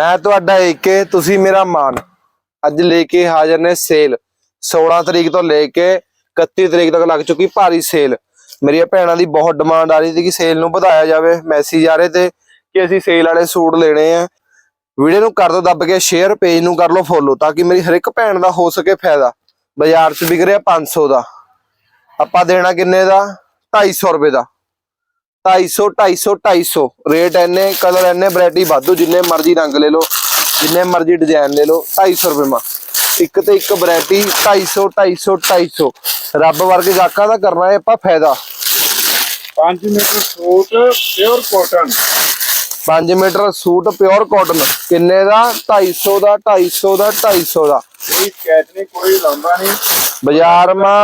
ਮੈਂ ਤੁਹਾਡਾ ਏਕੇ ਤੁਸੀਂ ਮੇਰਾ ਮਾਨ। ਅੱਜ ਲੈ ਕੇ ਹਾਜ਼ਰ ਨੇ ਸੇਲ। 16 ਤਰੀਕ ਤੋਂ ਲੈ ਕੇ 31 ਤਰੀਕ ਤੱਕ ਲੱਗ ਚੁੱਕੀ ਭਾਰੀ ਸੇਲ। ਮੇਰੀਆਂ ਭੈਣਾਂ ਦੀ ਬਹੁਤ ਡਿਮਾਂਡ ਆ ਰਹੀ ਸੀ ਕਿ ਸੇਲ ਨੂੰ ਵਧਾਇਆ ਜਾਵੇ। ਮੈਸੇਜ ਆ ਰਹੇ ਤੇ ਕਿ ਅਸੀਂ ਸੇਲ ਵਾਲੇ ਸੂਟ ਲੈਣੇ ਆ। ਵੀਡੀਓ ਨੂੰ ਕਰ ਦੋ, ਦੱਬ ਕੇ ਸ਼ੇਅਰ ਪੇਜ ਨੂੰ ਕਰ ਲਓ ਫੋਲੋ ਤਾਂ ਕਿ ਮੇਰੀ ਹਰ ਇੱਕ ਭੈਣ ਦਾ ਹੋ ਸਕੇ ਫਾਇਦਾ। ਬਾਜ਼ਾਰ 'ਚ ਵਿਕ ਰਿਹਾ 500 ਦਾ। ਆਪਾਂ ਦੇਣਾ ਕਿੰਨੇ ਦਾ? 250 ਰੁਪਏ ਦਾ। 250 250 250 ਰੇਟ ਐਨੇ ਕਲਰ ਐਨੇ ਵੈਰਾਈਟੀ ਵਾਧੂ ਜਿੰਨੇ ਮਰਜ਼ੀ ਰੰਗ ਲੈ ਲਓ ਜਿੰਨੇ ਮਰਜ਼ੀ ਡਿਜ਼ਾਈਨ ਲੈ ਲਓ 250 ਰੁਪਏ ਮਾ। ਇੱਕ ਤੇ ਇੱਕ ਵੈਰਾਈਟੀ 250 250 250 ਰੱਬ ਵਰਗੇ ਗਾਹਕਾਂ ਦਾ ਕਰਨਾ ਹੈ ਆਪਾਂ ਫਾਇਦਾ। 5 metre suit pure cotton 5 metre suit pure cotton ਕਿੰਨੇ ਦਾ? 250 ਦਾ 250 ਦਾ 250 ਦਾ। ਕੋਈ ਸਕੈਚ ਨਹੀਂ ਕੋਈ ਲੰਬਾ ਨਹੀਂ। ਬਾਜ਼ਾਰ ਮਾ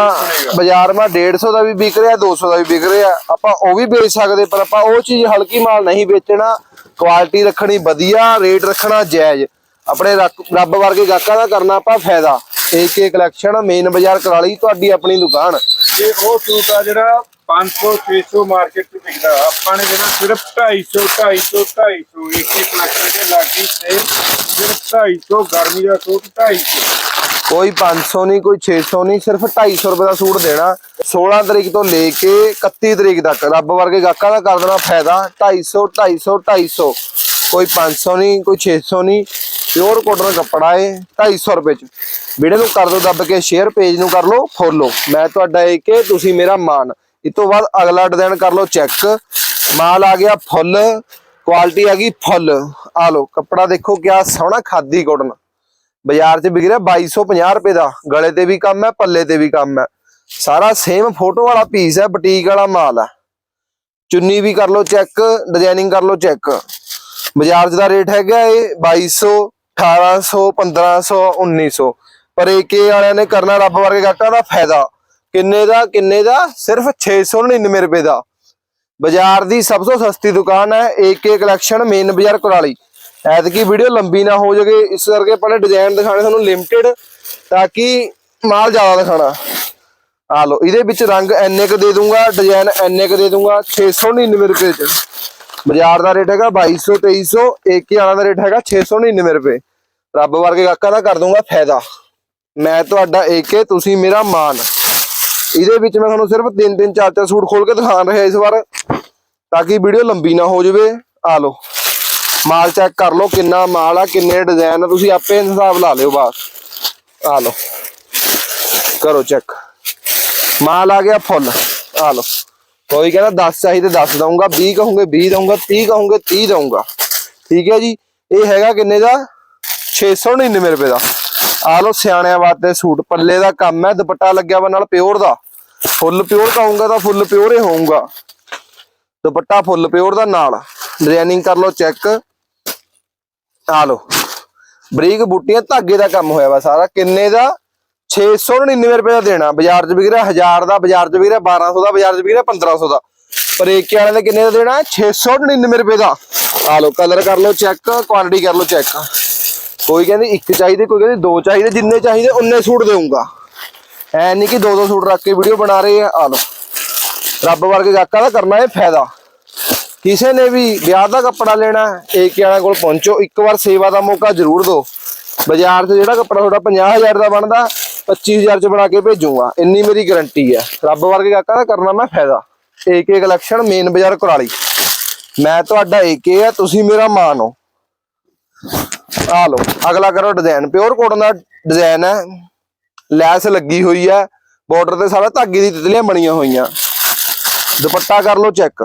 ਬਾਜ਼ਾਰ ਮਾ 150 ਦਾ ਵੀ ਵਿਕ ਰਿਹਾ 200 ਦਾ ਵੀ ਵਿਕ ਰਿਹਾ। ਆਪਾਂ ਉਹ ਵੀ ਵੇਚ ਸਕਦੇ, ਪਰ ਆਪਾਂ ਉਹ ਚੀਜ਼ ਹਲਕੀ ਮਾਲ ਨਹੀਂ ਵੇਚਣਾ। ਕੁਆਲਿਟੀ ਰੱਖਣੀ ਵਧੀਆ ਰੇਟ ਰੱਖਣਾ ਜਾਇਜ਼। ਆਪਣੇ ਰੱਬ ਵਰਗੇ ਗਾਹਕਾਂ ਦਾ ਕਰਨਾ ਆਪਾਂ ਫਾਇਦਾ। ਏਕੇ ਕਲੈਕਸ਼ਨ ਮੇਨ ਬਾਜ਼ਾਰ ਕਰਾਲੀ ਤੁਹਾਡੀ ਆਪਣੀ ਦੁਕਾਨ। ਇਹ ਉਹ ਸੂਟ ਆ ਜਿਹੜਾ 500 600 ਮਾਰਕੀਟ 'ਚ ਵਿਕਦਾ। ਆਪਾਂ ਨੇ ਜਿਹੜਾ ਸਿਰਫ 250 250 250 ਇੱਕ ਇੱਕ ਲੱਖ ਦੇ ਲਾਗੀ ਤੇ ਸਿਰਫ 250 ਗਰਮੀ ਦਾ ਸੂਟ 250 ਕੋਈ 500 ਨਹੀਂ, ਕੋਈ 600 ਨਹੀਂ, ਸਿਰਫ 250 ਰੁਪਏ ਦਾ ਸੂਟ ਦੇਣਾ। 16 ਤਰੀਕ ਤੋਂ ਲੈ ਕੇ 31 ਤਰੀਕ ਤੱਕ ਰੱਬ ਵਰਗੇ ਗਾਹਕਾਂ ਦਾ ਕਰ ਦੇਣਾ ਫਾਇਦਾ। 250 250 250 ਕੋਈ 500 ਨਹੀਂ, ਕੋਈ 600 ਨਹੀਂ। ਪਿਓਰ ਕੋਟਨ ਕੱਪੜਾ ਏ 250 ਰੁਪਏ ਚ। ਵੀਡੀਓ ਨੂੰ ਕਰ ਦਿਓ, ਦੱਬ ਕੇ ਸ਼ੇਅਰ ਪੇਜ ਨੂੰ ਕਰ ਲਓ, ਫੋਲੋ। ਮੈਂ ਤੁਹਾਡਾ ਏਕੇ ਤੁਸੀਂ ਮੇਰਾ ਮਾਨ। ਇਸ ਤੋਂ ਬਾਅਦ ਅਗਲਾ ਡਿਜ਼ਾਈਨ ਕਰ ਲਓ ਚੈੱਕ ਮਾਲ ਆ ਗਿਆ ਫੁੱਲ ਕੁਆਲਿਟੀ ਆ ਗਈ ਫੁੱਲ। ਆ ਲਓ, ਕੱਪੜਾ ਦੇਖੋ ਕਿਆ ਸੋਹਣਾ ਖਾਦੀ ਕੋਟਨ ਬਾਜ਼ਾਰ 'ਚ ਵਿਕ ਰਿਹਾ 2250 ਰੁਪਏ ਦਾ। ਗਲੇ ਤੇ ਵੀ ਕੰਮ ਹੈ, ਪੱਲੇ ਤੇ ਵੀ ਕੰਮ ਹੈ। ਸਾਰਾ ਸੇਮ ਫੋਟੋ ਵਾਲਾ ਪੀਸ ਹੈ ਬੁਟੀਕ ਵਾਲਾ ਮਾਲ ਹੈ। ਚੁੰਨੀ ਵੀ ਕਰ ਲਓ ਚੈੱਕ ਡਿਜ਼ਾਈਨਿੰਗ ਕਰ ਲਓ ਚੈੱਕ ਬਾਜ਼ਾਰ 'ਚ ਦਾ ਰੇਟ ਹੈਗਾ ਇਹ 2200 1800 1500 1900 ਪਰ ਏਕੇ ਵਾਲਿਆਂ ਨੇ ਕਰਨਾ ਰੱਬ ਵਰਗੇ ਗਾਹਕਾਂ ਦਾ ਫਾਇਦਾ। ਕਿੰਨੇ ਦਾ ਕਿੰਨੇ ਦਾ? ਸਿਰਫ 699 ਰੁਪਏ ਦਾ। ਬਾਜ਼ਾਰ ਦੀ ਸਭ ਤੋਂ ਸਸਤੀ ਦੁਕਾਨ ਹੈ ਏਕੇ ਕਲੈਕਸ਼ਨ ਮੇਨ ਬਾਜ਼ਾਰ ਕੁਰਾਲੀ। ਐਤਕੀ ਵੀਡੀਓ ਲੰਬੀ ਨਾ ਹੋ ਜਾਵੇ, ਇਸ ਕਰਕੇ ਆਪਾਂ ਡਿਜ਼ਾਈਨ ਦਿਖਾਣੇ ਤੁਹਾਨੂੰ ਲਿਮਟਿਡ ਤਾਂ ਕਿ ਮਾਲ ਜ਼ਿਆਦਾ ਦਿਖਾਣਾ ਆ ਲਓ, ਇਹਦੇ ਵਿੱਚ ਰੰਗ ਐਨੇ ਕ ਦੇ ਦੂੰਗਾ ਡਿਜ਼ਾਈਨ ਐਨੇ ਕ ਦੇ ਦੂੰਗਾ 699 ਰੁਪਏ ਚ। ਬਾਜ਼ਾਰ ਦਾ ਰੇਟ ਹੈਗਾ 2200 2300 ਏਕੇ ਵਾਲਾ ਦਾ ਰੇਟ ਹੈਗਾ 699 ਰੁਪਏ। ਰੱਬ ਵਰਗੇ ਗਾਹਕਾਂ ਦਾ ਕਰ ਦੂੰਗਾ ਫਾਇਦਾ। ਮੈਂ ਤੁਹਾਡਾ ਏਕੇ, ਤੁਸੀਂ ਮੇਰਾ ਮਾਨ। ਇਹਦੇ ਵਿੱਚ ਮੈਂ ਤੁਹਾਨੂੰ ਸਿਰਫ ਤਿੰਨ ਤਿੰਨ ਚਾਰ ਚਾਰ ਸੂਟ ਖੋਲ ਕੇ ਦਿਖਾ ਰਿਹਾ ਇਸ ਵਾਰ, ਤਾਂ ਕਿ ਵੀਡੀਓ ਲੰਬੀ ਨਾ ਹੋ ਜਾਵੇ। ਆ ਲਓ, ਮਾਲ ਚੈੱਕ ਕਰ ਲਓ ਕਿੰਨਾ ਮਾਲ ਆ, ਕਿੰਨੇ ਡਿਜ਼ਾਈਨ ਆ, ਤੁਸੀਂ ਆਪੇ ਹਿਸਾਬ ਲਾ ਲਿਓ ਬਸ। ਆ ਲਓ, ਕਰੋ ਚੈੱਕ ਮਾਲ ਆ ਗਿਆ ਫੁੱਲ, ਆ ਲਓ। ਕੋਈ ਕਹਿੰਦਾ 10 ਚਾਹੀਦੇ 10 ਦਊਂਗਾ 20 ਕਹੋਗੇ 20 ਦਊਂਗਾ 30 ਕਹੋਗੇ 30 ਦਊਂਗਾ। ਠੀਕ ਹੈ ਜੀ, ਇਹ ਹੈਗਾ ਕਿੰਨੇ ਦਾ? 699 ਰੁਪਏ ਦਾ। ਆ ਲਓ ਸਿਆਣਿਆਂ ਵਾਸਤੇ ਸੂਟ, ਪੱਲੇ ਦਾ ਕੰਮ ਹੈ, ਦੁਪੱਟਾ ਲੱਗਿਆ ਵਾ ਨਾਲ ਪਿਓਰ ਦਾ। ਫੁੱਲ ਪਿਓਰ ਕਹੂੰਗਾ ਤਾਂ ਫੁੱਲ ਪਿਓਰ ਹੀ ਹੋਊਗਾ। ਦੁਪੱਟਾ ਫੁੱਲ ਪਿਓਰ ਦਾ ਨਾਲ। ਡਿਜ਼ਾਈਨਿੰਗ ਕਰ ਲਓ, ਚੈੱਕ। ਆ ਲਓ। ਬਰੀਕ ਬੂਟੀਆਂ, ਧਾਗੇ ਦਾ ਕੰਮ ਹੋਇਆ ਵਾ ਸਾਰਾ। ਕਿੰਨੇ ਦਾ? 699 ਰੁਪਏ ਦਾ ਦੇਣਾ। ਬਾਜ਼ਾਰ 'ਚ ਵਿਕ ਰਿਹਾ 1000 ਦਾ, ਬਾਜ਼ਾਰ 'ਚ ਵਿਕ ਰਿਹਾ 1200 ਦਾ, ਬਾਜ਼ਾਰ 'ਚ ਵਿਕ ਰਿਹਾ 1500 ਦਾ। ਪਰ ਏਕੇ ਵਾਲੇ ਦੇ ਕਿੰਨੇ ਦਾ ਦੇਣਾ? 699 ਰੁਪਏ ਦਾ। ਆ ਲਓ, ਕਲਰ ਕਰ ਲਓ, ਚੈੱਕ। ਕੁਆਲਿਟੀ ਕਰ ਲਓ, ਚੈੱਕ। ਕੋਈ ਕਹਿੰਦੀ ਇੱਕ ਚਾਹੀਦੇ, ਕੋਈ ਕਹਿੰਦੀ ਦੋ ਚਾਹੀਦੇ, ਜਿੰਨੇ ਚਾਹੀਦੇ ਉਨੇ ਸੂਟ ਦੇਊਂਗਾ। ਐ ਨਹੀਂ ਕਿ ਦੋ ਦੋ ਸੂਟ ਰੱਖ ਕੇ ਵੀਡੀਓ ਬਣਾ ਰਹੇ ਆ ਆ ਲਓ। ਰੱਬ ਵਰਗੇ ਗਾਹਕਾਂ ਦਾ ਕਰਨਾ ਇਹ ਫਾਇਦਾ। ਕਿਸੇ ਨੇ ਵੀ ਵਿਆਹ ਦਾ ਕੱਪੜਾ ਲੈਣਾ, ਏਕੇ ਵਾਲਿਆਂ ਕੋਲ ਪਹੁੰਚੋ, ਇੱਕ ਵਾਰ ਸੇਵਾ ਦਾ ਮੌਕਾ ਜ਼ਰੂਰ ਦਿਓ। ਬਾਜ਼ਾਰ 'ਚ ਜਿਹੜਾ ਕੱਪੜਾ ਤੁਹਾਡਾ 50000 ਦਾ ਬਣਦਾ 25000 'ਚ ਬਣਾ ਕੇ ਭੇਜੂਗਾ, ਇੰਨੀ ਮੇਰੀ ਗਾਰੰਟੀ ਹੈ ਰੱਬ ਵਰਗੇ ਗਾਹਕਾਂ ਦਾ ਕਰਨਾ ਮੈਂ ਫਾਇਦਾ। ਏਕੇ ਕਲੈਕਸ਼ਨ ਮੇਨ ਬਾਜ਼ਾਰ ਕੁਰਾਲੀ। ਮੈਂ ਤੁਹਾਡਾ ਏਕੇ ਆ, ਤੁਸੀਂ ਮੇਰਾ ਮਾਨ ਹੋ। ਆ ਲਓ, ਅਗਲਾ ਕਰੋ ਡਿਜ਼ਾਈਨ ਪਿਓਰ ਕੋਟਨ ਦਾ ਡਿਜ਼ਾਈਨ ਹੈ। ਲੈਸ ਲੱਗੀ ਹੋਈ ਹੈ ਬਾਰਡਰ ਤੇ ਸਾਰਾ ਧਾਗੇ ਦੀ ਤਿਤਲੀਆਂ ਬਣੀਆਂ ਹੋਈਆਂ। ਦੁਪੱਟਾ ਕਰ ਲਓ ਚੈੱਕ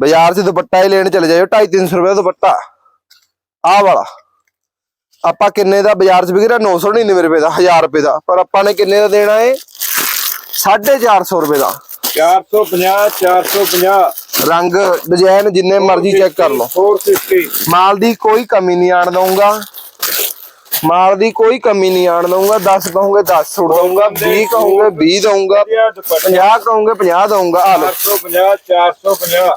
ਬਾਜ਼ਾਰ 'ਚ ਦੁਪੱਟਾ ਹੀ ਲੈਣ ਚਲੇ ਜਾਓ 250 300 ਰੁਪਏ ਦਾ ਦੁਪੱਟਾ। ਆਹ ਵਾਲਾ। ਆਪਾਂ ਕਿੰਨੇ ਦਾ, ਬਾਜ਼ਾਰ 'ਚ ਵਿਕ ਰਿਹਾ 999 ਰੁਪਏ ਦਾ 1000 ਰੁਪਏ ਦਾ। ਪਰ ਆਪਾਂ ਨੇ ਕਿੰਨੇ ਦਾ ਦੇਣਾ ਏ? 450 ਰੁਪਏ ਦਾ। 450 450 ਰੰਗ ਡਿਜ਼ਾਈਨ ਜਿੰਨੇ ਮਰਜ਼ੀ ਚੈੱਕ ਕਰ ਲਓ। 450 ਮਾਲ ਦੀ ਕੋਈ ਕਮੀ ਨਹੀਂ ਆਣ ਦਊਂਗਾ। ਮਾਲ ਦੀ ਕੋਈ ਕਮੀ ਨਹੀਂ ਆਣ ਦਊਂਗਾ। 10 ਕਹੋਗੇ 10 ਛੁੱਟ ਦਊਂਗਾ। 20 ਕਹੋਗੇ 20 ਦਊਂਗਾ। ਵਧੀਆ ਦੁਪੱਟਾ। 50 ਕਹੋਗੇ 50 ਦਊਂਗਾ। ਆ ਲਓ। 450 450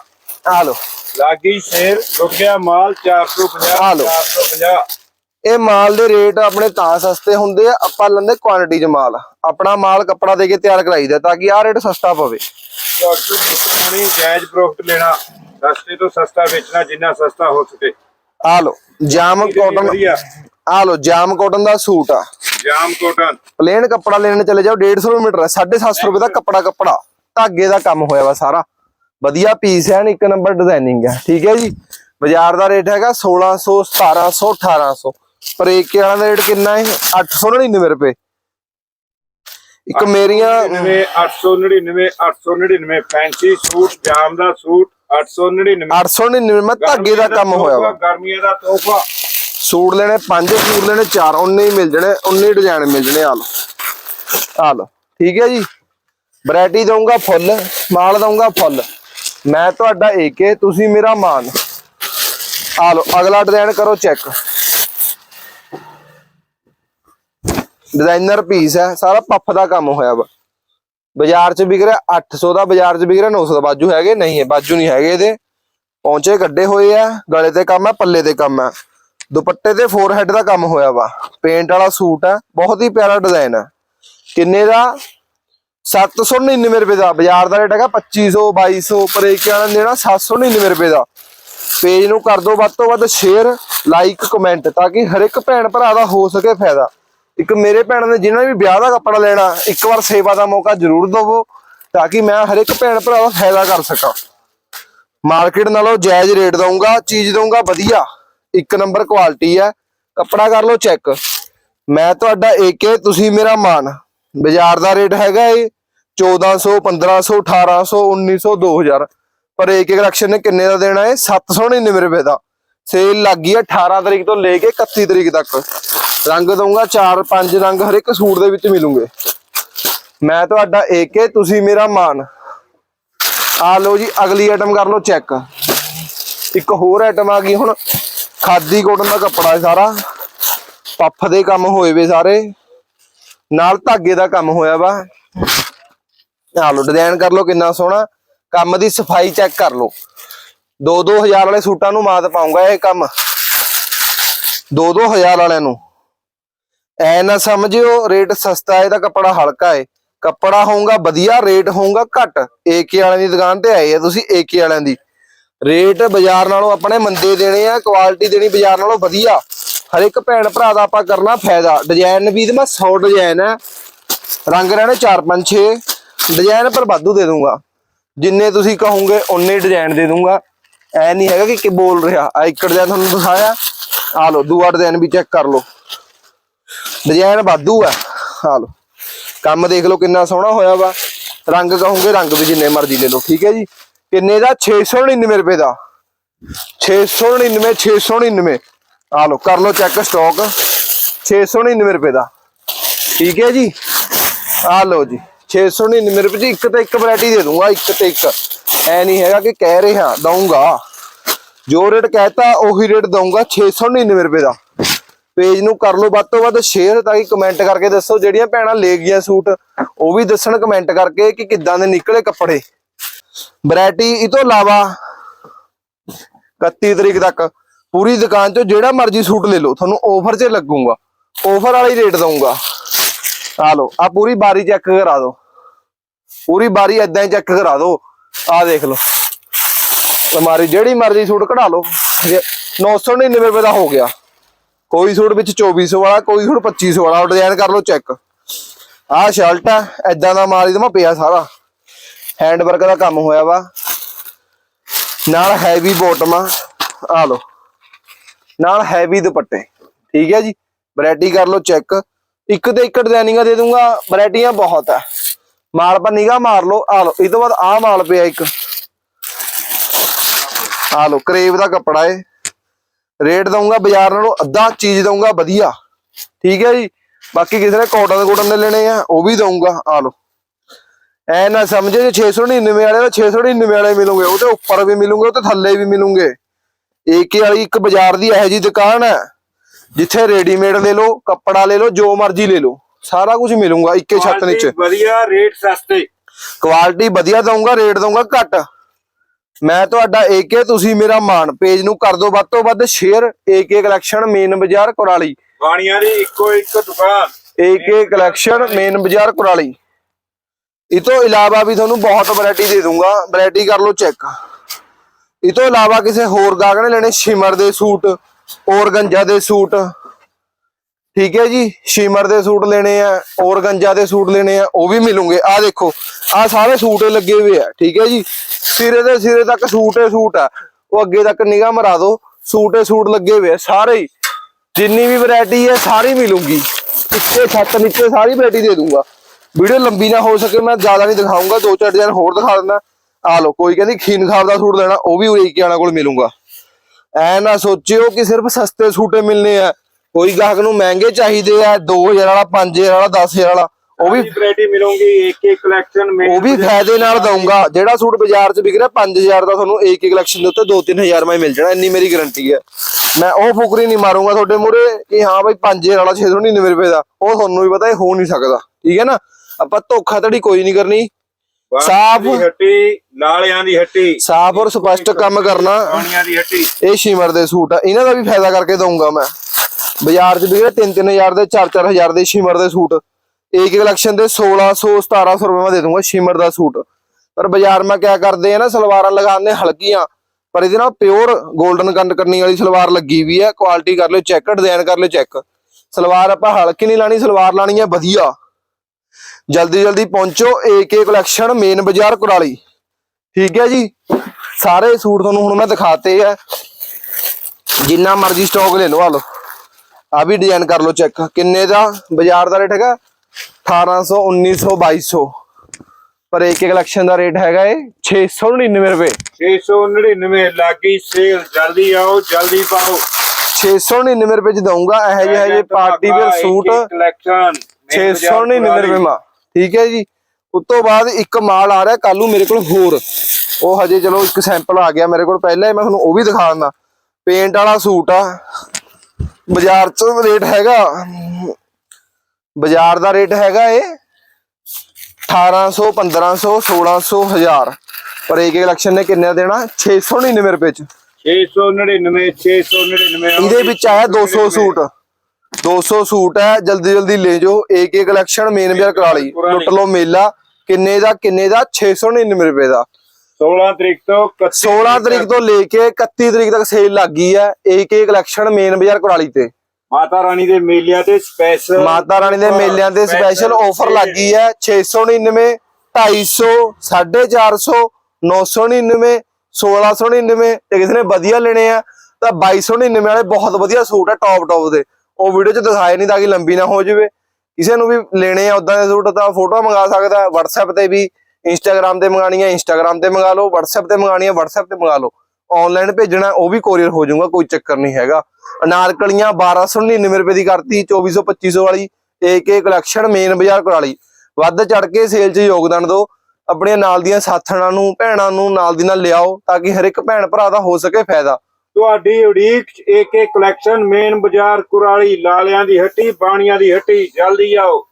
ਆ ਲਓ। ਲਾਗੀ ਸ਼ੇਰ ਰੁਕਿਆ ਮਾਲ 450 ਆ ਲਓ। 450 ਇਹ ਮਾਲ ਦੇ ਰੇਟ ਆਪਣੇ ਤਾਂ ਸਸਤੇ ਹੁੰਦੇ ਆ ਆਪਾਂ ਲੈਂਦੇ ਕੁਆਂਟੀਟੀ 'ਚ ਮਾਲ। ਆਪਣਾ ਮਾਲ ਕੱਪੜਾ ਦੇ ਕੇ ਤਿਆਰ ਕਰਾਈਦਾ ਤਾਂ ਕਿ ਆਹ ਰੇਟ ਸਸਤਾ ਪਵੇ। ਡਾਕਟਰ ਮੁਸਲਮਾਨੀ ਜਾਇਜ਼ ਪ੍ਰੋਫਿਟ ਲੈਣਾ ਸਸਤੇ ਤੋਂ ਸਸਤਾ ਵੇਚਣਾ ਜਿੰਨਾ ਸਸਤਾ ਹੋ ਸਕੇ। ਆ ਲੋ ਜਾਮ ਕਾਟਨ ਆ ਲੋ ਜਾਮ ਕਾਟਨ ਦਾ ਸੂਟ ਆ। ਜਾਮ ਕੋਟਨ ਪਲੇਨ ਕੱਪੜਾ ਲੈਣ ਚਲੇ ਜਾਓ 150 ਮੀਟਰ ਹੈ 750 ਰੁਪਏ ਦਾ ਕੱਪੜਾ ਕੱਪੜਾ। ਧਾਗੇ ਦਾ ਕੰਮ ਹੋਇਆ ਵਾ ਸਾਰਾ। ਵਧੀਆ ਪੀਸ ਹੈ ਇੱਕ ਨੰਬਰ ਡਿਜ਼ਾਈਨਿੰਗ ਹੈ ਠੀਕ ਹੈ ਜੀ? ਬਾਜ਼ਾਰ ਦਾ ਰੇਟ ਹੈਗਾ 1600 1700 1800 ਪਰ ਏਕੇ ਵਾਲਾ ਦਾ ਰੇਟ ਕਿੰਨਾ ਹੈ? 899 ਰੁਪਏ। ਇੱਕ ਮੇਰੀਆਂ 99 899 899 ਫੈਂਸੀ ਸੂਟ ਜਾਮ ਦਾ ਸੂਟ 899 899 ਮੈਂ ਧਾਗੇ ਦਾ ਕੰਮ ਹੋਇਆ ਵਾ। ਗਰਮੀਆਂ ਦਾ ਤੋਹਫਾ। ਸੂਟ ਲੈਣੇ ਪੰਜ ਸੂਟ ਲੈਣੇ ਚਾਰ ਉਨੇ ਹੀ ਮਿਲ ਜਣੇ ਉਨੇ ਡਿਜ਼ਾਈਨ ਮਿਲ ਜਣੇ ਆ ਲੋ ਆ ਲੋ ਠੀਕ ਹੈ ਜੀ? ਵੈਰਾਈਟੀ ਦਊਂਗਾ ਫੁੱਲ ਮਾਲ ਦਊਂਗਾ ਫੁੱਲ। ਮੈਂ ਤੁਹਾਡਾ ਏਕੇ ਤੁਸੀਂ ਮੇਰਾ ਮਾਨ। ਆ ਲੋ ਅਗਲਾ ਡਿਜ਼ਾਈਨ ਕਰੋ ਚੈੱਕ ਡਿਜ਼ਾਈਨਰ ਪੀਸ ਹੈ, ਸਾਰਾ ਪੱਫ ਦਾ ਕੰਮ ਹੋਇਆ ਵਾ। ਬਾਜ਼ਾਰ 'ਚ ਵਿਕ ਰਿਹਾ 800 ਦਾ, ਬਾਜ਼ਾਰ 'ਚ ਵਿਕ ਰਿਹਾ 900 ਦਾ। ਬਾਜੂ ਹੈਗੇ? ਨਹੀਂ ਹੈ, ਬਾਜੂ ਨਹੀਂ ਹੈਗੇ ਇਹਦੇ। ਪੌਂਚੇ ਕੱਢੇ ਹੋਏ ਆ, ਗਲੇ ਤੇ ਕੰਮ ਹੈ, ਪੱਲੇ ਤੇ ਕੰਮ ਹੈ। ਦੁਪੱਟੇ ਤੇ ਫੋਰਹੈਡ ਦਾ ਕੰਮ ਹੋਇਆ ਵਾ। ਪੇਂਟ ਵਾਲਾ ਸੂਟ ਹੈ, ਬਹੁਤ ਹੀ ਪਿਆਰਾ ਡਿਜ਼ਾਈਨ ਹੈ। ਕਿੰਨੇ ਦਾ? 799 ਰੁਪਏ ਦਾ। ਬਾਜ਼ਾਰ ਦਾ ਰੇਟ ਹੈਗਾ 2500 2200 ਪਰ ਇੱਕ ਵਾਲਾ ਦੇਣਾ 799 ਰੁਪਏ ਦਾ। ਪੇਜ ਨੂੰ ਕਰ ਦਿਓ ਵੱਧ ਤੋਂ ਵੱਧ ਸ਼ੇਅਰ ਲਾਈਕ ਕਮੈਂਟ ਤਾਂ ਕਿ ਹਰ ਇੱਕ ਭੈਣ ਭਰਾ ਦਾ ਹੋ ਸਕੇ ਫਾਇਦਾ। ਇੱਕ ਮੇਰੇ ਭੈਣਾਂ ਨੇ ਜਿਨ੍ਹਾਂ ਵੀ ਵਿਆਹ ਦਾ ਕੱਪੜਾ ਲੈਣਾ, ਇੱਕ ਵਾਰ ਸੇਵਾ ਦਾ ਮੌਕਾ ਜ਼ਰੂਰ ਦਿਵੋ, ਤਾਂ ਕਿ ਮੈਂ ਹਰ ਇੱਕ ਭੈਣ ਭਰਾ ਦਾ ਫਾਇਦਾ ਕਰ ਸਕਾਂ। ਮਾਰਕੀਟ ਨਾਲੋਂ ਜਾਇਜ਼ ਰੇਟ ਦਊਂਗਾ, ਚੀਜ਼ ਦਊਂਗਾ, ਵਧੀਆ। ਇੱਕ ਨੰਬਰ ਕੁਆਲਿਟੀ ਹੈ, ਕੱਪੜਾ ਕਰ ਲਓ ਚੈੱਕ। ਮੈਂ ਤੁਹਾਡਾ ਏਕੇ, ਤੁਸੀਂ ਮੇਰਾ ਮਾਨ। ਬਾਜ਼ਾਰ ਦਾ ਰੇਟ ਹੈਗਾ ਏ 1400 1500 1800 1900 2000 ਪਰ ਏਕੇ ਕਲੈਕਸ਼ਨ ਨੇ ਕਿੰਨੇ ਦਾ ਦੇਣਾ ਹੈ 799 ਰੁਪਏ ਦਾ। ਸੇਲ ਲੱਗੀ ਹੈ 18 ਤਰੀਕ ਤੋਂ ਲੈ ਕੇ 31 ਤਰੀਕ ਤੱਕ। ਰੰਗ ਦਊਂਗਾ 4 5 ਰੰਗ ਹਰ ਇੱਕ ਸੂਟ ਦੇ ਵਿੱਚ ਮਿਲੂਗੇ। ਮੈਂ ਤੁਹਾਡਾ ਏਕੇ ਤੁਸੀਂ ਮੇਰਾ ਮਾਨ। ਆ ਲਓ ਜੀ, ਅਗਲੀ ਆਈਟਮ ਕਰ ਲਓ ਚੈੱਕ ਇੱਕ ਹੋਰ ਆਈਟਮ ਆ ਗਈ ਹੁਣ, ਖਾਦੀ ਕੋਟਨ ਦਾ ਕੱਪੜਾ ਹੈ ਸਾਰਾ। ਪੱਫ ਦੇ ਕੰਮ ਹੋਏ ਵੇ ਸਾਰੇ। ਨਾਲ ਧਾਗੇ ਦਾ ਕੰਮ ਹੋਇਆ ਵਾ। ਆ ਲਓ ਡਿਜ਼ਾਈਨ ਕਰ ਲਓ ਕਿੰਨਾ ਸੋਹਣਾ। ਕੰਮ ਦੀ ਸਫ਼ਾਈ ਚੈੱਕ ਕਰ ਲਓ। 2-2000 ਵਾਲੇ ਸੂਟਾਂ ਨੂੰ ਮਾਤ ਪਾਉਂਗਾ ਇਹ ਕੰਮ। 2-2000 ਵਾਲਿਆਂ ਨੂੰ। ਐ ਨਾ ਸਮਝਿਓ, ਰੇਟ ਸਸਤਾ ਹੈ ਇਹਦਾ ਕੱਪੜਾ ਹਲਕਾ ਹੈ। ਕੱਪੜਾ ਹੋਊਗਾ ਵਧੀਆ, ਰੇਟ ਹੋਊਗਾ ਘੱਟ। ਏਕੇ ਵਾਲਿਆਂ ਦੀ ਦੁਕਾਨ ਤੇ ਆਏ ਆ ਤੁਸੀਂ, ਏਕੇ ਵਾਲਿਆਂ ਦੀ। ਰੇਟ ਬਾਜ਼ਾਰ ਨਾਲੋਂ ਆਪਣੇ ਮੰਦੇ ਦੇਣੇ ਆ, ਕੁਆਲਿਟੀ ਦੇਣੀ ਬਾਜ਼ਾਰ ਨਾਲੋਂ ਵਧੀਆ। ਹਰ ਇੱਕ ਭੈਣ ਭਰਾ ਦਾ ਆਪਾਂ ਕਰਨਾ ਫਾਇਦਾ। ਡਿਜ਼ਾਈਨ ਵੀ ਤੇ ਮੈਂ 100 ਡਿਜ਼ਾਈਨ ਆ। ਰੰਗ ਰਹਿਣੇ 4 5 6 ਡਿਜ਼ਾਈਨ ਪਰ ਵਾਧੂ ਦੇ ਦੂੰਗਾ। ਜਿੰਨੇ ਤੁਸੀਂ ਕਹੋਗੇ ਉਨੇ ਡਿਜ਼ਾਈਨ ਦੇ ਦੂੰਗਾ। ਐ ਨਹੀਂ ਹੈਗਾ ਕਿ ਕਿ ਬੋਲ ਰਿਹਾ। ਆ ਇੱਕ ਡਿਜ਼ਾਈਨ ਤੁਹਾਨੂੰ ਦਿਖਾਇਆ। ਆ ਲਓ ਦੂਆ ਡਿਜ਼ਾਈਨ ਵੀ ਚੈੱਕ ਕਰ ਲਓ। ਡਿਜ਼ਾਈਨ ਵਾਧੂ ਆ। ਆ ਲਓ। ਕੰਮ ਦੇਖ ਲਓ ਕਿੰਨਾ ਸੋਹਣਾ ਹੋਇਆ ਵਾ। ਰੰਗ ਕਹੋਗੇ ਰੰਗ ਵੀ ਜਿੰਨੇ ਮਰਜ਼ੀ ਲੈ ਲਓ, ਠੀਕ ਹੈ ਜੀ? ਕਿੰਨੇ ਦਾ? 699 ਰੁਪਏ ਦਾ। 699 699 ਆ ਲਓ, ਕਰ ਲਓ ਚੈੱਕ ਸਟਾਕ 699 ਰੁਪਏ ਦਾ। ਠੀਕ ਹੈ ਜੀ? ਆ ਲਓ ਜੀ 699 ਰੁਪਏ ਜੀ। ਇੱਕ ਤੇ ਇੱਕ ਵੈਰਾਈਟੀ ਦੇ ਦੂੰਗਾ, ਇੱਕ ਤੇ ਇੱਕ। ਐ ਨਹੀਂ ਹੈਗਾ ਕਿ ਕਹਿ ਰਿਹਾ, ਦਊਂਗਾ। ਜੋ ਰੇਟ ਕਹਿਤਾ, ਉਹੀ ਰੇਟ ਦਊਂਗਾ 699 ਰੁਪਏ ਦਾ। ਪੇਜ ਨੂੰ ਕਰ ਲਓ ਵੱਧ ਤੋਂ ਵੱਧ ਸ਼ੇਅਰ ਤਾਂ ਕਿ ਕਮੈਂਟ ਕਰਕੇ ਦੱਸੋ ਜਿਹੜੀਆਂ ਭੈਣਾਂ ਲੈ ਗਈਆਂ ਸੂਟ, ਉਹ ਵੀ ਦੱਸਣ ਕਮੈਂਟ ਕਰਕੇ ਕਿ ਕਿੱਦਾਂ ਦੇ ਨਿਕਲੇ ਕੱਪੜੇ। ਵੈਰਾਈਟੀ ਇਹ ਤੋਂ ਇਲਾਵਾ 31 ਤਰੀਕ ਤੱਕ ਪੂਰੀ ਦੁਕਾਨ 'ਚੋਂ ਜਿਹੜਾ ਮਰਜ਼ੀ ਸੂਟ ਲੈ ਲਓ, ਤੁਹਾਨੂੰ ਆਫਰ 'ਚ ਲੱਗੂਗਾ। ਆਫਰ ਵਾਲਾ ਰੇਟ ਦਊਂਗਾ। ਆ ਲਓ ਆ ਪੂਰੀ ਬਾਰੀ ਚੈੱਕ ਕਰਾ ਦਿਓ। ਪੂਰੀ ਬਾਰੀ ਏਦਾਂ ਹੀ ਚੈੱਕ ਕਰਾ ਦਿਓ। ਆ ਦੇਖ ਲਓ। ਤੁਹਾਡੀ ਜਿਹੜੀ ਮਰਜ਼ੀ ਸੂਟ ਕਢਾ ਲਓ। 999 ਰੁਪਏ ਦਾ ਹੋ ਗਿਆ। ਕੋਈ ਸੂਟ ਵਿੱਚ 2400 ਵਾਲਾ, ਕੋਈ ਸੂਟ 2500 ਵਾਲਾ ਡਿਜ਼ਾਈਨ ਕਰ ਲਓ ਚੈੱਕ ਆਹ ਸ਼ਰਟ ਆ ਐਦਾਂ ਦਾ ਮਾਲ ਇਹਦਾ ਪਿਆ ਸਾਰਾ। ਹੈਂਡ ਵਰਕ ਦਾ ਕੰਮ ਹੋਇਆ ਵਾ। ਨਾਲ ਹੈਵੀ ਬੋਟਮ ਆ। ਆ ਲਓ। ਨਾਲ ਹੈਵੀ ਦੁਪੱਟੇ। ਠੀਕ ਹੈ ਜੀ? ਵੈਰਾਈਟੀ ਕਰ ਲਓ ਚੈੱਕ ਇੱਕ ਤੇ ਇੱਕ ਡਿਜ਼ਾਈਨਿੰਗਾਂ ਦੇ ਦੂੰਗਾ। ਵੈਰਾਈਟੀਆਂ ਬਹੁਤ ਆ। ਮਾਲ ਪਰ ਨਿਗਾਹ ਮਾਰ ਲਓ ਆ ਲਓ ਇਸ ਤੋਂ ਬਾਅਦ ਆ ਮਾਲ ਪਿਆ ਇੱਕ। ਆ ਲਓ, ਕਰੇਵ ਦਾ ਕੱਪੜਾ ਏ। ਰੇਟ ਦਊਂਗਾ ਬਾਜ਼ਾਰ ਨਾਲੋਂ ਅੱਧਾ, ਚੀਜ਼ ਦਊਂਗਾ ਵਧੀਆ। ਠੀਕ ਹੈ ਜੀ? ਬਾਕੀ ਕਿਸੇ ਨੇ ਕਾਟਨ ਕੋਟਨ ਦੇ ਲੈਣੇ ਆ, ਉਹ ਵੀ ਦਊਂਗਾ ਆ ਲਓ। ਐ ਨਾ ਸਮਝੇ ਜੇ 699 ਵਾਲੇ ਦਾ 699 ਵਾਲੇ ਮਿਲੂਗੇ ਉਹਦੇ ਉੱਪਰ ਵੀ ਮਿਲੂਗੇ ਉਹਦੇ ਥੱਲੇ ਵੀ ਮਿਲੂਗੇ। ਏਕੇ ਵਾਲੀ ਇੱਕ ਬਾਜ਼ਾਰ ਦੀ ਇਹੋ ਜੀ ਦੁਕਾਨ ਹੈ, ਜਿੱਥੇ ਰੈਡੀਮੇਡ ਲੈ ਲਓ, ਕੱਪੜਾ ਲੈ ਲਓ, ਜੋ ਮਰਜ਼ੀ ਲੈ ਲਓ। ਸਾਰਾ ਕੁਝ ਮਿਲੂਗਾ ਇੱਕੇ ਛੱਤ ਨੀਚੇ। ਵਧੀਆ ਰੇਟ ਸਸਤੇ। ਕੁਆਲਿਟੀ ਵਧੀਆ ਦਊਂਗਾ ਰੇਟ ਦਊਂਗਾ ਘੱਟ। ਮੈਂ ਤੁਹਾਡਾ ਏਕੇ ਤੁਸੀਂ ਮੇਰਾ ਮਾਨ। ਪੇਜ ਨੂੰ ਕਰ ਦਿਓ ਵੱਧ ਤੋਂ ਵੱਧ ਸ਼ੇਅਰ ਏਕੇ ਕਲੈਕਸ਼ਨ ਮੇਨ ਬਾਜ਼ਾਰ ਕੁਰਾਲੀ। ਬਾਣੀਆਂ ਦੀ ਇੱਕੋ ਇੱਕ ਦੁਕਾਨ। ਏਕੇ ਕਲੈਕਸ਼ਨ ਮੇਨ ਬਾਜ਼ਾਰ ਕੁਰਾਲੀ। ਇਹ ਤੋਂ ਇਲਾਵਾ ਵੀ ਤੁਹਾਨੂੰ ਬਹੁਤ ਵੈਰਾਈਟੀ ਦੇ ਦੂੰਗਾ ਵੈਰਾਈਟੀ ਕਰ ਲਓ ਚੈੱਕ ਇਹ ਤੋਂ ਇਲਾਵਾ ਕਿਸੇ ਹੋਰ ਗਾਹਕ ਨੇ ਲੈਣੇ ਸ਼ਿਮਰ ਦੇ ਸੂਟ ਔਰਗੰਜਾ ਦੇ ਸੂਟ ਠੀਕ ਹੈ ਜੀ, ਸ਼ੀਮਰ ਦੇ ਸੂਟ ਲੈਣੇ ਆ, ਔਰਗੰਜਾ ਦੇ ਸੂਟ ਲੈਣੇ ਆ, ਉਹ ਵੀ ਮਿਲੂਗੇ। ਆ ਦੇਖੋ ਆ ਸਾਰੇ ਸੂਟ ਲੱਗੇ ਹੋਏ ਆ, ਠੀਕ ਹੈ ਜੀ। ਸਿਰੇ ਦੇ ਸਿਰੇ ਤੱਕ ਸੂਟ ਹੈ, ਸੂਟ ਆ। ਉਹ ਅੱਗੇ ਤੱਕ ਨਿਗਾਹ ਮਰਾ ਦਿਓ, ਸੂਟ ਹੀ, ਸੂਟ ਲੱਗੇ ਹੋਏ ਆ, ਸਾਰੇ ਹੀ। ਜਿੰਨੀ ਵੀ ਵੈਰਾਈਟੀ ਹੈ, ਸਾਰੀ ਮਿਲੂਗੀ। ਇੱਕੇ ਛੱਤ ਨੀਚੇ ਸਾਰੀ ਵੈਰਾਈਟੀ ਦੇ ਦੂੰਗਾ। ਵੀਡੀਓ ਲੰਬੀ ਨਾ ਹੋ ਸਕੇ, ਮੈਂ ਜ਼ਿਆਦਾ ਨਹੀਂ ਦਿਖਾਊਂਗਾ ਦੋ ਚਾਰ ਡਿਜ਼ਾਈਨ ਹੋਰ ਦਿਖਾ ਦਿੰਦਾ। ਆ ਲੋ ਕੋਈ ਕਹਿੰਦੀ ਖੀਨ ਖਾਬ ਦਾ ਸੂਟ ਲੈਣਾ, ਉਹ ਵੀ ਉਰੇ ਕੇ ਵਾਲਾ ਕੋਲ ਮਿਲੂਗਾ। ਐ ਨਾ ਸੋਚਿਓ ਕਿ ਸਿਰਫ ਸਸਤੇ ਸੂਟੇ ਮਿਲਨੇ ਆ। ਕੋਈ ਗਾਹਕ ਨੂੰ ਮਹਿੰਗੇ ਚਾਹੀਦੇ ਆ 2000 ਵਾਲਾ 5000 ਵਾਲਾ 10000 ਵਾਲਾ ਉਹ ਵੀ ਵੈਰਾਈਟੀ ਮਿਲੂਗੀ ਇੱਕ ਇੱਕ ਕਲੈਕਸ਼ਨ ਮੇਨ ਉਹ ਵੀ ਫਾਇਦੇ ਨਾਲ ਦਊਂਗਾ। ਜਿਹੜਾ ਸੂਟ ਬਾਜ਼ਾਰ 'ਚ ਵਿਕ ਰਿਹਾ 5000 ਦਾ ਤੁਹਾਨੂੰ ਇੱਕ ਇੱਕ ਕਲੈਕਸ਼ਨ ਦੇ ਉੱਤੇ 2-3000 ਮੈਂ ਮਿਲ ਜਾਣਾ ਇੰਨੀ ਮੇਰੀ ਗਾਰੰਟੀ ਹੈ। ਮੈਂ ਉਹ ਫੁਕਰੀ ਨਹੀਂ ਮਾਰੂੰਗਾ ਤੁਹਾਡੇ ਮੂਰੇ ਕਿ ਹਾਂ ਬਈ 5000 ਵਾਲਾ 699 ਰੁਪਏ ਦਾ ਉਹ ਤੁਹਾਨੂੰ ਵੀ ਪਤਾ ਇਹ ਹੋ ਨਹੀਂ ਸਕਦਾ ਠੀਕ ਹੈ ਨਾ? ਆਪਾਂ ਧੋਖਾ ਧੜੀ ਕੋਈ ਨਹੀਂ ਕਰਨੀ। ਸਾਫ਼- ਹੱਟੀ ਲਾਲਿਆਂ ਦੀ ਹੱਟੀ। ਸਾਫ਼ ਔਰ ਸਪਸ਼ਟ ਕੰਮ ਕਰਨਾ। ਪਾਣੀਆਂ ਦੀ ਹੱਟੀ। ਇਹ ਸ਼ਿਮਰ ਦੇ ਸੂਟ ਆ ਇਹਨਾਂ ਦਾ ਵੀ ਫਾਇਦਾ ਕਰਕੇ ਦਊਂਗਾ ਮੈਂ। ਬਾਜ਼ਾਰ 'ਚ ਵਿਕ ਰਿਹਾ 3-3000 ਦੇ 4-4000 ਦੇ ਸ਼ਿਮਰ ਦੇ ਸੂਟ। ਇੱਕ ਕਲੈਕਸ਼ਨ ਦੇ 1600 1700 ਰੁਪਏ ਮੈਂ ਦੇ ਦੂੰਗਾ ਸ਼ਿਮਰ ਦਾ ਸੂਟ। ਪਰ ਬਾਜ਼ਾਰ ਮੈਂ ਕਿਆ ਕਰਦੇ ਆ ਨਾ, ਸਲਵਾਰਾਂ ਲਗਾਉਂਦੇ ਹਲਕੀਆਂ। ਪਰ ਇਹਦੇ ਨਾਲ ਪਿਓਰ 골ਡਨ ਕੰਡ ਕਰਨੀ ਵਾਲੀ ਸਲਵਾਰ ਲੱਗੀ ਵੀ ਹੈ ਕੁਆਲਿਟੀ ਕਰ ਲਿਓ ਚੈੱਕ ਡਿਜ਼ਾਈਨ ਕਰ ਲਿਓ ਚੈੱਕ ਸਲਵਾਰ ਆਪਾਂ ਹਲਕੀ ਨਹੀਂ ਲਾਣੀ ਸਲਵਾਰ ਲਾਣੀ ਹੈ ਵਧੀਆ। ਜਲਦੀ ਜਲਦੀ ਪਹੁੰਚੋ ਏਕੇ ਕਲੈਕਸ਼ਨ ਮੇਨ ਬਾਜ਼ਾਰ ਕੁਰਾਲੀ। ਠੀਕ ਹੈ ਜੀ? ਸਾਰੇ ਸੂਟ ਤੁਹਾਨੂੰ ਹੁਣ ਮੈਂ ਦਿਖਾਤੇ ਆ। ਜਿੰਨਾ ਮਰਜ਼ੀ ਸਟਾਕ ਲੈ ਲਓ, ਆ ਲਓ। ਆ ਵੀ ਡਿਜ਼ਾਈਨ ਕਰ ਲਓ ਚੈੱਕ ਕਿੰਨੇ ਦਾ ਬਾਜ਼ਾਰ ਦਾ ਰੇਟ ਹੈਗਾ? 1800 1900 2200 ਪਰ ਇੱਕ ਕਲੈਕਸ਼ਨ ਦਾ ਰੇਟ ਹੈਗਾ ਏ 699 ਰੁਪਏ। 699 ਲੱਗੀ ਸੇਲ ਜਲਦੀ ਆਓ ਜਲਦੀ ਪਾਓ। 699 ਰੁਪਏ ਚ ਦਊਂਗਾ ਇਹ ਜਿਹੇ ਜਿਹੇ ਪਾਰਟੀ ਵੇਅਰ ਸੂਟ। ਕਲੈਕਸ਼ਨ 699 ਰੁਪਏ ਮਾ ਠੀਕ ਹੈ ਜੀ। ਉਸ ਤੋਂ ਬਾਅਦ ਇੱਕ ਮਾਲ ਆ ਰਿਹਾ ਕੱਲ ਮੇਰੇ ਕੋਲ ਹੋਰ। ਉਹ ਹਜੇ ਚਲੋ ਇੱਕ ਸੈਂਪਲ ਆ ਗਿਆ ਮੇਰੇ ਕੋਲ ਪਹਿਲਾਂ ਹੀ ਮੈਂ ਤੁਹਾਨੂੰ ਉਹ ਵੀ ਦਿਖਾ ਦਿੰਦਾ। ਪੇਂਟ ਵਾਲਾ ਸੂਟ ਆ। ਬਾਜ਼ਾਰ ਚ ਰੇਟ ਹੈਗਾ ਬਾਜ਼ਾਰ ਦਾ ਰੇਟ ਹੈਗਾ ਏ 1800 1500 1600 1000 ਪਰ ਇੱਕ ਕਲੈਕਸ਼ਨ ਨੇ ਕਿੰਨੇ ਦਾ ਦੇਣਾ 699 ਰੁਪਏ ਚ। 699 699 ਇਹਦੇ ਵਿੱਚ ਆਇਆ 200 ਸੂਟ। 200 ਸੂਟ ਹੈ ਜਲਦੀ ਜਲਦੀ ਲੈ ਜਾਓ। ਏਕੇ ਕਲੈਕਸ਼ਨ ਮੇਨ ਬਿਆਰ ਕਰਾ ਲਈ। ਲੁੱਟ ਲਓ ਮੇਲਾ। ਕਿੰਨੇ ਦਾ ਕਿੰਨੇ ਦਾ? 699 ਰੁਪਏ ਦਾ। 16 ਤਰੀਕ ਤੋਂ 16 ਤਰੀਕ ਤੋਂ ਲੈ ਕੇ 31 ਤਰੀਕ ਤੱਕ ਸੇਲ ਲੱਗ ਗਈ ਹੈ। ਏਕੇ ਕਲੈਕਸ਼ਨ ਮੇਨ ਬਾਜ਼ਾਰ ਕੁਰਾਲੀ ਤੇ। ਮਾਤਾ ਰਾਣੀ ਦੇ ਮੇਲਿਆਂ ਤੇ ਸਪੈਸ਼ਲ ਮਾਤਾ ਰਾਣੀ ਦੇ ਮੇਲਿਆਂ ਤੇ ਸਪੈਸ਼ਲ ਆਫਰ ਲੱਗ ਗਈ ਹੈ। 699 250 450 999 1699 ਤੇ ਕਿਸੇ ਨੇ ਵਧੀਆ ਲੈਣੇ ਆ। ਤਾਂ 2299 ਵਾਲੇ ਬਹੁਤ ਵਧੀਆ ਸੂਟ ਹੈ ਟੌਪ ਟੌਪ ਦੇ। ਉਹ ਵੀਡੀਓ 'ਚ ਦਿਖਾਏ ਨਹੀਂ ਤਾਂ ਕਿ ਲੰਬੀ ਨਾ ਹੋ ਜਾਵੇ। ਕਿਸੇ ਨੂੰ ਵੀ ਲੈਣੇ ਆ ਉਦਾਂ ਦੇ ਸੂਟ ਤਾਂ ਫੋਟੋ ਮੰਗਾ ਸਕਦਾ। WhatsApp ਤੇ ਵੀ Instagram ਤੇ ਮੰਗਾਣੀ ਹੈ ਤੇ ਮੰਗਾ ਲਓ, WhatsApp ਤੇ ਮੰਗਾਣੀ WhatsApp ਤੇ ਮੰਗਾ ਲਓ। ਆਨਲਾਈਨ ਭੇਜਣਾ, ਉਹ ਵੀ ਕੋਰੀਅਰ ਹੋ ਜਾਊਗਾ, ਕੋਈ ਚੱਕਰ ਨਹੀਂ ਹੈਗਾ। ਅਨਾਰਕਲੀਆਂ 1299 ਰੁਪਏ ਦੀ ਕਰਤੀ 2400 2500 ਵਾਲੀ ਏਕੇ ਕਲੈਕਸ਼ਨ ਮੇਨ ਬਾਜ਼ਾਰ ਕੁਰਾਲੀ ਵੱਧ ਚੜ ਕੇ ਸੇਲ 'ਚ ਯੋਗਦਾਨ ਦਿਓ। ਆਪਣੀਆਂ ਨਾਲ ਦੀਆਂ ਸਾਥਣਾਂ ਨੂੰ, ਭੈਣਾਂ ਨੂੰ ਨਾਲ ਦੀ ਨਾਲ ਲਿਆਓ, ਤਾਂ ਕਿ ਹਰ ਇੱਕ ਭੈਣ ਭਰਾ ਦਾ ਹੋ ਸਕੇ ਫਾਇਦਾ। ਤੁਹਾਡੀ ਉਡੀਕ ਇੱਕ ਇੱਕ ਕਲੈਕਸ਼ਨ ਮੇਨ ਬਾਜ਼ਾਰ ਕੁਰਾਲੀ ਲਾਲਿਆਂ ਦੀ ਹੱਟੀ, ਬਾਣੀਆਂ ਦੀ ਹੱਟੀ, ਜਲਦੀ ਆਓ।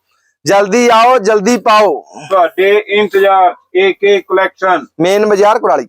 ਜਲਦੀ ਆਓ ਜਲਦੀ ਪਾਓ। ਤੁਹਾਡੇ ਇੰਤਜ਼ਾਰ ਇੱਕ ਕਲੈਕਸ਼ਨ ਮੇਨ ਬਾਜ਼ਾਰ ਕੁਰਾਲੀ।